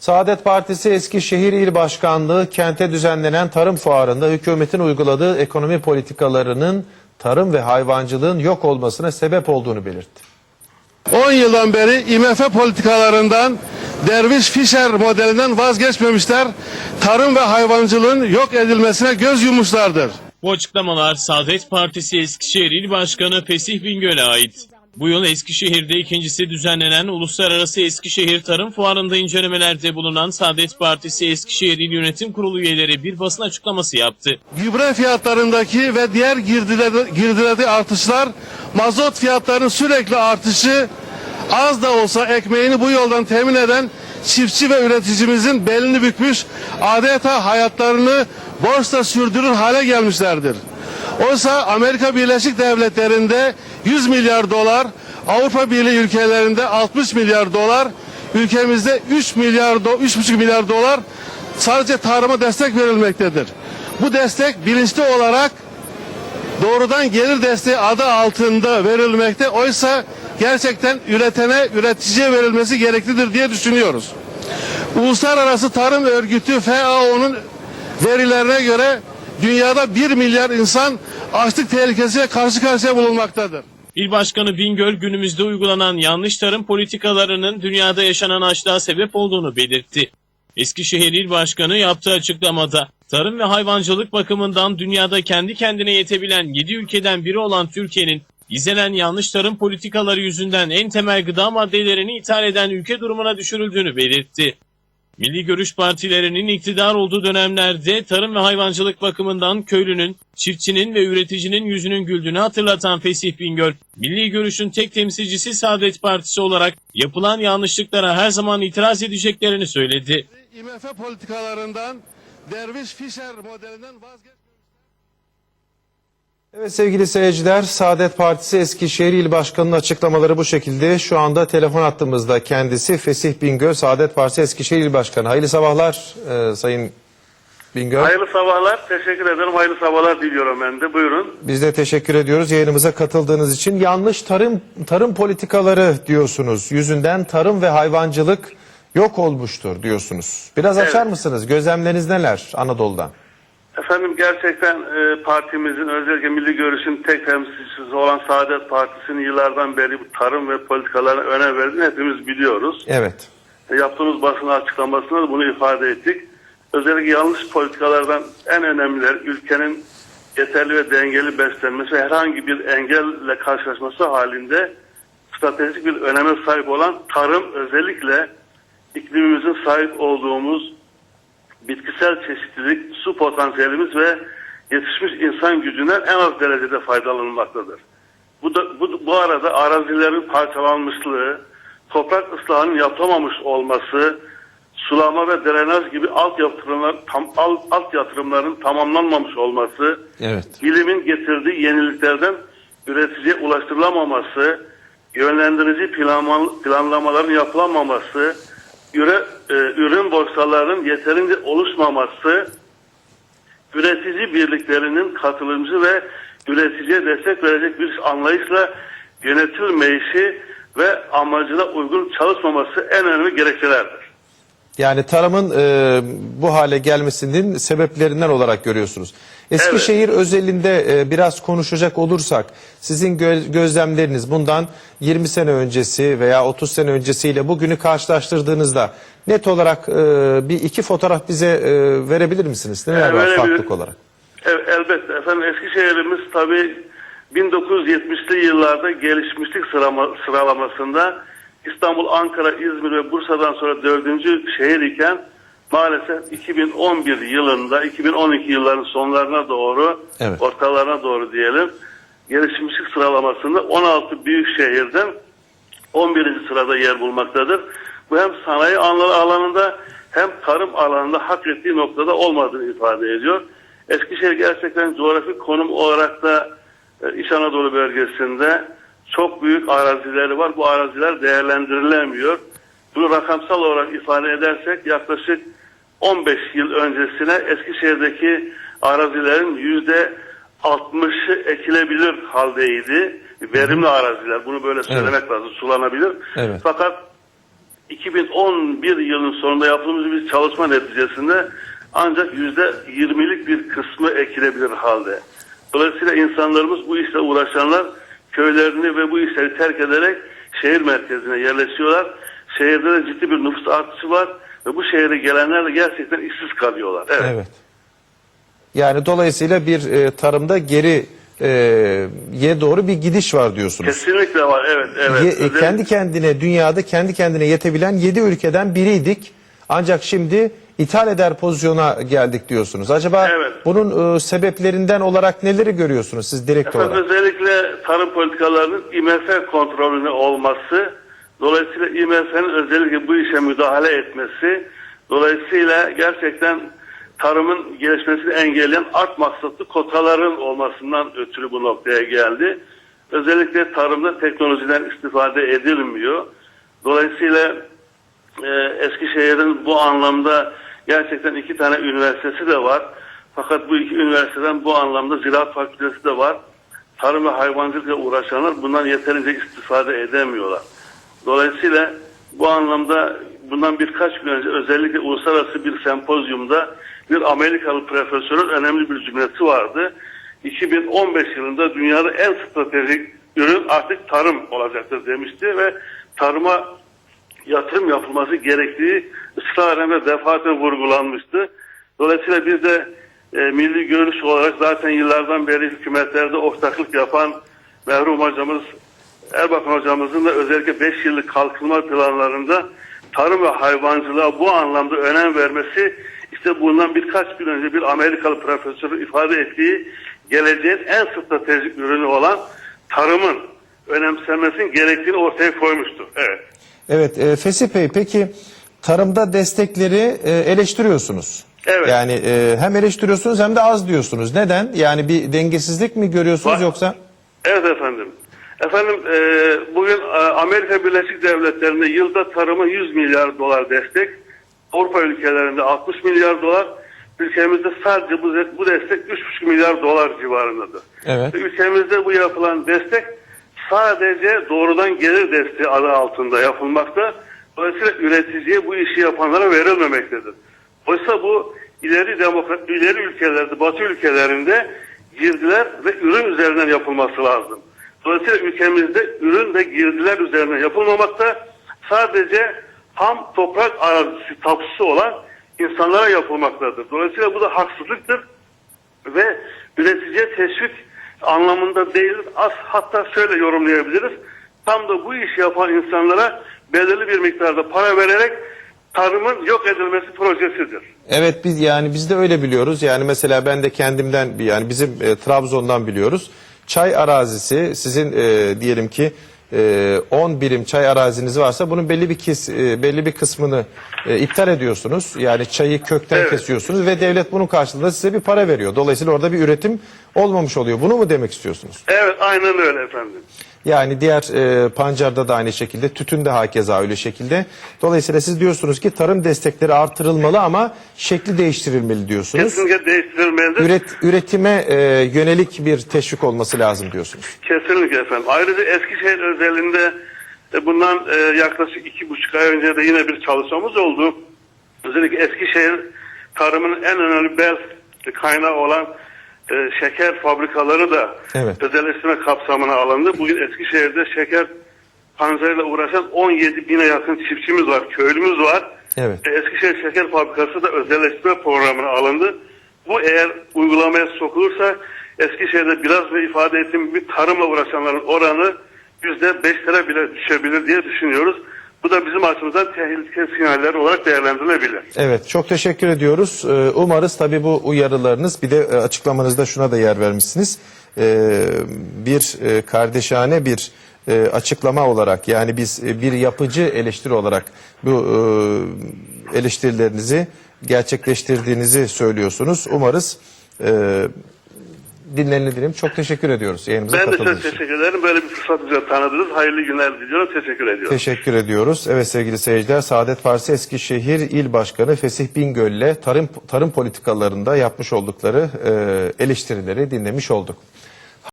Saadet Partisi Eskişehir İl Başkanlığı kente düzenlenen tarım fuarında hükümetin uyguladığı ekonomi politikalarının tarım ve hayvancılığın yok olmasına sebep olduğunu belirtti. 10 yıldan beri IMF politikalarından Derviş Fischer modelinden vazgeçmemişler. Tarım ve hayvancılığın yok edilmesine göz yummuşlardır. Bu açıklamalar Saadet Partisi Eskişehir İl Başkanı Fesih Bingöl'e ait. Bu yıl Eskişehir'de ikincisi düzenlenen Uluslararası Eskişehir Tarım Fuarı'nda incelemelerde bulunan Saadet Partisi Eskişehir İl Yönetim Kurulu üyeleri bir basın açıklaması yaptı. Gübre fiyatlarındaki ve diğer girdilerde, girdilerde artışlar, mazot fiyatlarının sürekli artışı, az da olsa ekmeğini bu yoldan temin eden çiftçi ve üreticimizin belini bükmüş, adeta hayatlarını borçla sürdürür hale gelmişlerdir. Oysa Amerika Birleşik Devletleri'nde 100 milyar dolar, Avrupa Birliği ülkelerinde 60 milyar dolar, ülkemizde 3 milyar do 3,5 milyar dolar sadece tarıma destek verilmektedir. Bu destek bilinçli olarak doğrudan gelir desteği adı altında verilmekte. Oysa gerçekten üretene, üreticiye verilmesi gereklidir diye düşünüyoruz. Uluslararası Tarım Örgütü FAO'nun verilerine göre dünyada 1 milyar insan açlık tehlikesiyle karşı karşıya bulunmaktadır. İl Başkanı Bingöl günümüzde uygulanan yanlış tarım politikalarının dünyada yaşanan açlığa sebep olduğunu belirtti. Eskişehir İl Başkanı yaptığı açıklamada tarım ve hayvancılık bakımından dünyada kendi kendine yetebilen 7 ülkeden biri olan Türkiye'nin izlenen yanlış tarım politikaları yüzünden en temel gıda maddelerini ithal eden ülke durumuna düşürüldüğünü belirtti. Milli görüş partilerinin iktidar olduğu dönemlerde tarım ve hayvancılık bakımından köylünün, çiftçinin ve üreticinin yüzünün güldüğünü hatırlatan Fesih Bingöl, milli görüşün tek temsilcisi Saadet Partisi olarak yapılan yanlışlıklara her zaman itiraz edeceklerini söyledi. IMF politikalarından Derviş Fischer modelinden vazgeç Evet sevgili seyirciler, Saadet Partisi Eskişehir İl Başkanı'nın açıklamaları bu şekilde. Şu anda telefon attığımızda kendisi Fesih Bingöl, Saadet Partisi Eskişehir İl Başkanı. Hayırlı sabahlar e, Sayın Bingöl. Hayırlı sabahlar. Teşekkür ederim. Hayırlı sabahlar diliyorum ben de. Buyurun. Biz de teşekkür ediyoruz yayınımıza katıldığınız için. Yanlış tarım tarım politikaları diyorsunuz. Yüzünden tarım ve hayvancılık yok olmuştur diyorsunuz. Biraz Evet. açar mısınız? Gözlemleriniz neler Anadolu'dan? Efendim gerçekten e, partimizin özellikle milli görüşün tek temsilcisi olan Saadet Partisi'nin yıllardan beri bu tarım ve politikalarına önem verdiğini hepimiz biliyoruz. Evet. E, yaptığımız basın açıklamasında da bunu ifade ettik. Özellikle yanlış politikalardan en önemliler ülkenin yeterli ve dengeli beslenmesi herhangi bir engelle karşılaşması halinde stratejik bir öneme sahip olan tarım özellikle iklimimizin sahip olduğumuz bitkisel çeşitlilik, su potansiyelimiz ve yetişmiş insan gücünden en az derecede faydalanılmaktadır. Bu, da, bu, bu arada arazilerin parçalanmışlığı, toprak ıslahının yapılamamış olması, sulama ve drenaj gibi alt yatırımlar, tam, alt, alt yatırımların tamamlanmamış olması, Evet. bilimin getirdiği yeniliklerden üreticiye ulaştırılamaması, yönlendirici planlama- planlamaların yapılamaması, e, ürün borsalarının yeterince oluşmaması, üretici birliklerinin katılımcı ve üreticiye destek verecek bir anlayışla yönetilmeyişi ve amacına uygun çalışmaması en önemli gerekçelerdir. Yani tarımın e, bu hale gelmesinin sebeplerinden olarak görüyorsunuz. Eskişehir özelinde e, biraz konuşacak olursak sizin gö- gözlemleriniz bundan 20 sene öncesi veya 30 sene öncesiyle bugünü karşılaştırdığınızda net olarak e, bir iki fotoğraf bize e, verebilir misiniz? Neler Evet, var farklılık olarak? Evet, elbette efendim Eskişehir'imiz tabii 1970'li yıllarda gelişmişlik sıralamasında İstanbul, Ankara, İzmir ve Bursa'dan sonra dördüncü şehir iken maalesef 2011 yılında 2012 yılların sonlarına doğru Evet. ortalarına doğru diyelim gelişmişlik sıralamasında 16 büyük şehirden 11. sırada yer bulmaktadır. Bu hem sanayi alanı- alanında hem tarım alanında hak ettiği noktada olmadığını ifade ediyor. Eskişehir gerçekten coğrafik konum olarak da e, İç Anadolu bölgesinde çok büyük arazileri var. Bu araziler değerlendirilemiyor. Bunu rakamsal olarak ifade edersek yaklaşık 15 yıl öncesine Eskişehir'deki arazilerin yüzde 60'ı ekilebilir haldeydi. Verimli araziler. Bunu böyle söylemek lazım. Sulanabilir. Evet. Fakat 2011 yılının sonunda yaptığımız bir çalışma neticesinde ancak %20'lik bir kısmı ekilebilir halde. Dolayısıyla insanlarımız bu işle uğraşanlar köylerini ve bu işleri terk ederek şehir merkezine yerleşiyorlar. Şehirde de ciddi bir nüfus artışı var ve bu şehre gelenler de gerçekten işsiz kalıyorlar. Evet. Evet. Yani dolayısıyla bir e, tarımda geri e, ye doğru bir gidiş var diyorsunuz. Kesinlikle var. Evet, evet. Ye- e, kendi kendine dünyada kendi kendine yetebilen 7 ülkeden biriydik. Ancak şimdi ithal eder pozisyona geldik diyorsunuz. Acaba Evet. bunun e, sebeplerinden olarak neleri görüyorsunuz siz direkt Efendim, olarak? özellikle tarım politikalarının IMF kontrolünü olması, dolayısıyla IMF'nin özellikle bu işe müdahale etmesi, dolayısıyla gerçekten tarımın gelişmesini engelleyen art maksatlı kotaların olmasından ötürü bu noktaya geldi. Özellikle tarımda teknolojiden istifade edilmiyor. Dolayısıyla e, Eskişehir'in bu anlamda gerçekten iki tane üniversitesi de var. Fakat bu iki üniversiteden bu anlamda ziraat fakültesi de var. Tarım ve hayvancılıkla uğraşanlar bundan yeterince istifade edemiyorlar. Dolayısıyla bu anlamda bundan birkaç gün önce özellikle uluslararası bir sempozyumda bir Amerikalı profesörün önemli bir cümlesi vardı. 2015 yılında dünyada en stratejik ürün artık tarım olacaktır demişti ve tarıma yatırım yapılması gerektiği ısraren ve defaten vurgulanmıştı. Dolayısıyla biz de e, milli görüş olarak zaten yıllardan beri hükümetlerde ortaklık yapan merhum hocamız Erbakan hocamızın da özellikle 5 yıllık kalkınma planlarında tarım ve hayvancılığa bu anlamda önem vermesi işte bundan birkaç gün önce bir Amerikalı profesörün ifade ettiği geleceğin en stratejik ürünü olan tarımın önemsenmesinin gerektiğini ortaya koymuştur. Evet. Evet, e, Fesih Bey peki tarımda destekleri e, eleştiriyorsunuz. Evet. Yani e, hem eleştiriyorsunuz hem de az diyorsunuz. Neden? Yani bir dengesizlik mi görüyorsunuz Var. yoksa? Evet efendim. Efendim e, bugün e, Amerika Birleşik Devletleri'nde yılda tarıma 100 milyar dolar destek, Avrupa ülkelerinde 60 milyar dolar, ülkemizde sadece bu, bu destek 3,5 milyar dolar civarındadır. Evet. Ve Ülkemizde bu yapılan destek sadece doğrudan gelir desteği adı altında yapılmakta. Dolayısıyla üreticiye bu işi yapanlara verilmemektedir. Oysa bu ileri demokrat, ileri ülkelerde, batı ülkelerinde girdiler ve ürün üzerinden yapılması lazım. Dolayısıyla ülkemizde ürün ve girdiler üzerinden yapılmamakta sadece ham toprak arazisi tapusu olan insanlara yapılmaktadır. Dolayısıyla bu da haksızlıktır ve üreticiye teşvik anlamında değil az hatta şöyle yorumlayabiliriz. Tam da bu işi yapan insanlara belirli bir miktarda para vererek tarımın yok edilmesi projesidir. Evet biz yani biz de öyle biliyoruz. Yani mesela ben de kendimden yani bizim e, Trabzon'dan biliyoruz. Çay arazisi sizin e, diyelim ki 10 birim çay araziniz varsa bunun belli bir kes, e, belli bir kısmını e, iptal ediyorsunuz. Yani çayı kökten Evet. kesiyorsunuz ve devlet bunun karşılığında size bir para veriyor. Dolayısıyla orada bir üretim olmamış oluyor. Bunu mu demek istiyorsunuz? Evet aynen öyle efendim. Yani diğer e, pancarda da aynı şekilde, tütün de hakeza öyle şekilde. Dolayısıyla siz diyorsunuz ki tarım destekleri artırılmalı ama şekli değiştirilmeli diyorsunuz. Kesinlikle değiştirilmelidir. Üret, üretime e, yönelik bir teşvik olması lazım diyorsunuz. Kesinlikle efendim. Ayrıca Eskişehir özelinde e, bundan e, yaklaşık iki buçuk ay önce de yine bir çalışmamız oldu. Özellikle Eskişehir tarımın en önemli bel kaynağı olan e, şeker fabrikaları da Evet. özelleştirme kapsamına alındı. Bugün Eskişehir'de şeker pancarıyla uğraşan 17 bine yakın çiftçimiz var, köylümüz var. Evet. E, Eskişehir Şeker Fabrikası da özelleştirme programına alındı. Bu eğer uygulamaya sokulursa Eskişehir'de biraz da ifade ettiğim gibi tarımla uğraşanların oranı yüzde beşlere bile düşebilir diye düşünüyoruz. Bu da bizim açımızdan tehlike sinyaller olarak değerlendirilebilir. Evet çok teşekkür ediyoruz. Ee, Umarız tabii bu uyarılarınız bir de e, açıklamanızda şuna da yer vermişsiniz. Ee, Bir e, kardeşane bir e, açıklama olarak yani biz bir yapıcı eleştiri olarak bu eleştirilerinizi gerçekleştirdiğinizi söylüyorsunuz. Umarız dinlenildiğim çok teşekkür ediyoruz yayınımıza Ben de çok katıldığınız için. teşekkür ederim. Böyle bir fırsat bize tanıdınız. Hayırlı günler diliyorum. Teşekkür ediyorum. Teşekkür ediyoruz. Evet sevgili seyirciler, Saadet Partisi Eskişehir İl Başkanı Fesih Bingöl'le tarım tarım politikalarında yapmış oldukları e, eleştirileri dinlemiş olduk.